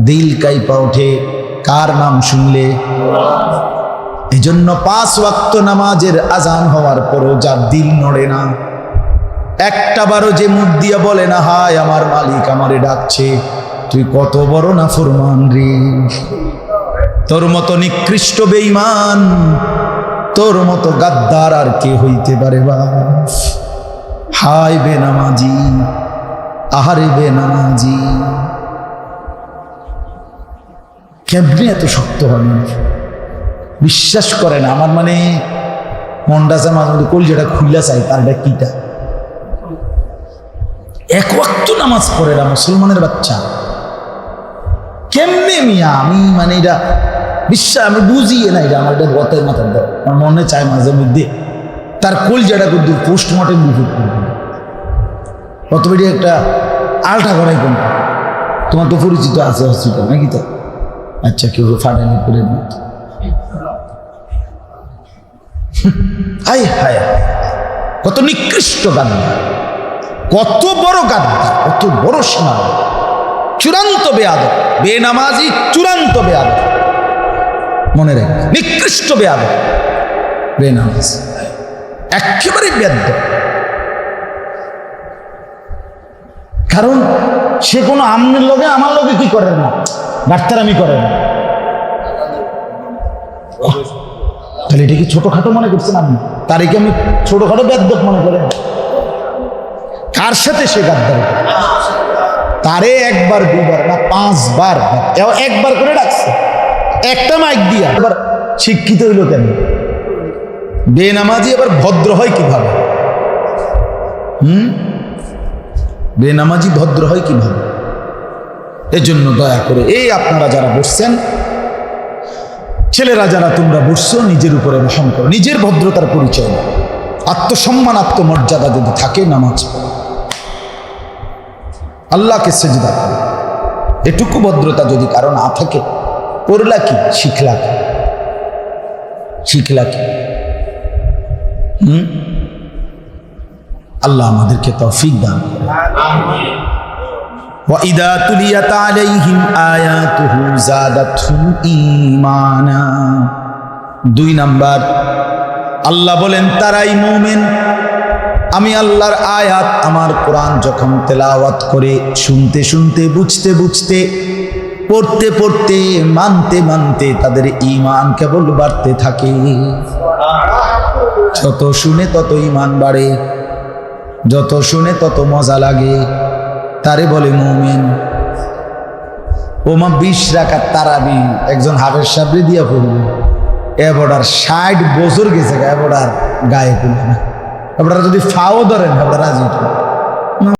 দিল কাইপা ওঠে, কার নাম শুনলে? এই জন্য পাঁচ ওয়াক্ত নামাজের আজান হওয়ার পরও যার দিল নড়ে না। একটা বারও যে মুখ দিয়ে বলে না, হায়, আমার মালিক আমারে ডাকছে, তুই কত বড় না ফরমান রে। তোর মতো নিকৃষ্ট বেঈমান, তোর মতো গাদ্দার আর কে হইতে পারে বা? হায় বেনামাজি আহারে বেনামাজি কেমনি এত শক্ত মানুষ? বিশ্বাস করে না আমার মানে মনটা আছে মাঝে মধ্যে কল যেটা খুললা চাই তার এটা কিটা? এক ওয়াক্ত নামাজ পড়ে না, মুসলমানের বাচ্চা। কেমনে মিয়া? আমি মানে এটা বিশ্বাস, আমি বুঝি না এটা, আমার এটা গতের মাথার দেয় আমার মনে চায় মাঝে মধ্যে তার কোল যেটা করতে পোস্টমর্টম রিপোর্ট করবে বেরিয়ে একটা আলটা করাই কোন তোমার তো পরিচিত আছে হসপিটাল, নাকি তো? আচ্ছা কেউ ফাটানি করে দিই হায়। কত নিকৃষ্ট গান কত বড় গান কত বড় সীমা চূড়ান্ত বেয়াদ বেনামাজি চূড়ান্ত বেয়াদ মনে রাখ, নিকৃষ্ট বেয়াদ বেনামাজ। একেবারে বেদ্য কারণ সে কোনো আমনের লগে, আমার লগে কি করে না? ডাক্তারামি করে। না তাহলে এটা কি ছোটখাটো মনে করছেন আপনি? তারে আমি ছোটখাটো বেদ্যক মনে করেন? কার সাথে সে গাদ্দারি? তারে একবার, দুবার না পাঁচবার একবার করে ডাকছে। একটা মাইক দিয়ে। এবার শিক্ষিত হইল কেন? বেনামাজি আবার ভদ্র হয় কীভাবে? হুম? বেনামাজি ভদ্র হয় কীভাবে? এজন্য দয়া করে এই আপনারা যারা বসছেন, ছেলেরা যারা তোমরা বসছো, নিজের উপরে রহম করো, নিজের ভদ্রতার পরিচয়। আত্মসম্মান, আত্মমর্যাদা যদি থাকে নামাজ। আল্লাহকে সেজদা করো। এটুকু ভদ্রতা যদি কারও না থাকে করলা কি, শিখলা কি? শিখলা কি? হুম? আল্লাহ আমাদেরকে তৌফিক দান করে وَإِذَا تُلِيَتْ عَلَيْهِمْ آيَاتُهُ زَادَتْهُمْ إِيمَانًا দুই নাম্বার আল্লাহ বলেন তারাই মুমিন আমি আল্লাহর আয়াত আমার কোরআন যখন তেলাওয়াত করে শুনতে শুনতে বুঝতে বুঝতে পড়তে পড়তে মানতে মানতে তাদের ঈমান কেবল বাড়তে থাকে যত শুনে তত ঈমান বাড়ে যত শুনে তত মজা লাগে তারে বলে, মৌমিন। ওমা বিশ রাখার তারাবি একজন হাফের সাপড়ে দিয়া পড়বে এবার ষাট বছর গেছে এবার গায়ে পড়বে না। এবার যদি ফাও ধরেন এবার রাজি